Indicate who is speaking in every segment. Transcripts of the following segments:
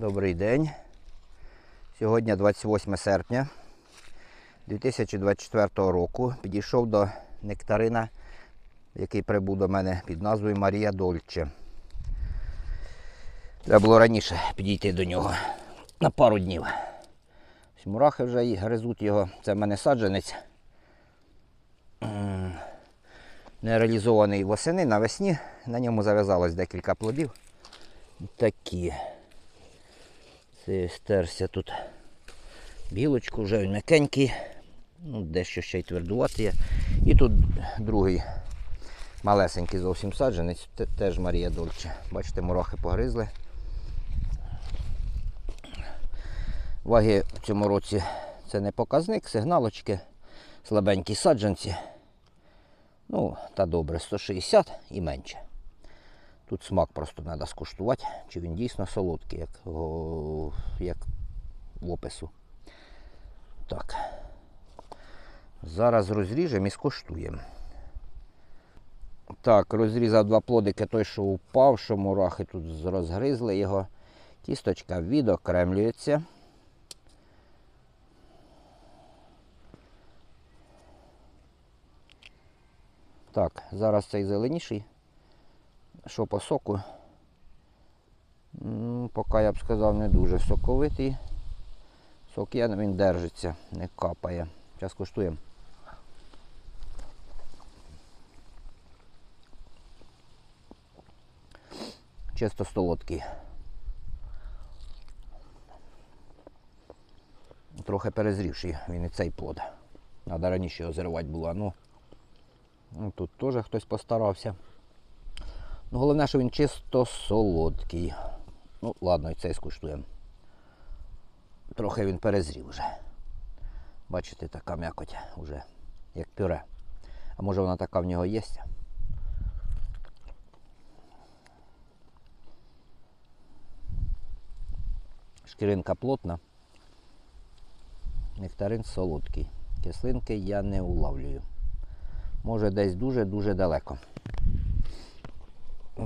Speaker 1: Добрий день. Сьогодні 28 серпня 2024 року. Підійшов до нектарина, який прибув до мене під назвою Марія Дольче. Треба було раніше підійти до нього на пару днів. Ось Мурахи вже і гризуть його. Це в мене саджанець. М, Не реалізований восени навесні. На ньому зав'язалось декілька плодів. Такі. Це стерся тут білочку, вже він м'якенький. Ну, дещо ще й твердуватий є. І тут другий малесенький зовсім саджанець, теж Марія Дольче. Бачите, мурахи погризли. Ваги в цьому році це не показник, сигналочки, слабенькі саджанці. Ну, та добре, 160 і менше. Тут смак просто треба скуштувати, чи він дійсно солодкий, як, о, як в опису. Так. Зараз розріжемо і скуштуємо. Так, розрізав два плодики, той, що упав, що мурахи тут розгризли його. Тісточка відокремлюється. Так, зараз цей зеленіший. Що по соку? М, Поки я б сказав, не дуже соковитий. Сок є, він держиться, не капає. Зараз куштуємо. Чисто солодкий. Трохи перезрівший він і цей плод. Треба раніше його зривати було. Ну, ну, тут теж хтось постарався. Ну, головне, що він чисто солодкий. Ну, ладно, і цей скуштуємо. Трохи він перезрів вже. Бачите, така м'якоть вже, як пюре. А може вона така в нього є? Шкіринка плотна. Нектарин солодкий. Кислинки я не улавлюю. Може десь дуже-дуже далеко.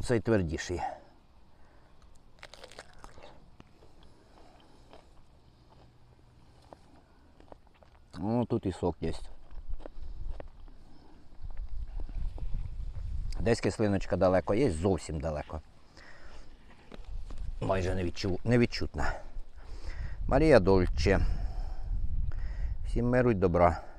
Speaker 1: Цей твердіший. Ну, тут і сок є. Десь кислиночка далеко є, зовсім далеко. Майже не, відчу... відчутна. Марія Дольче. Всім миру й добра.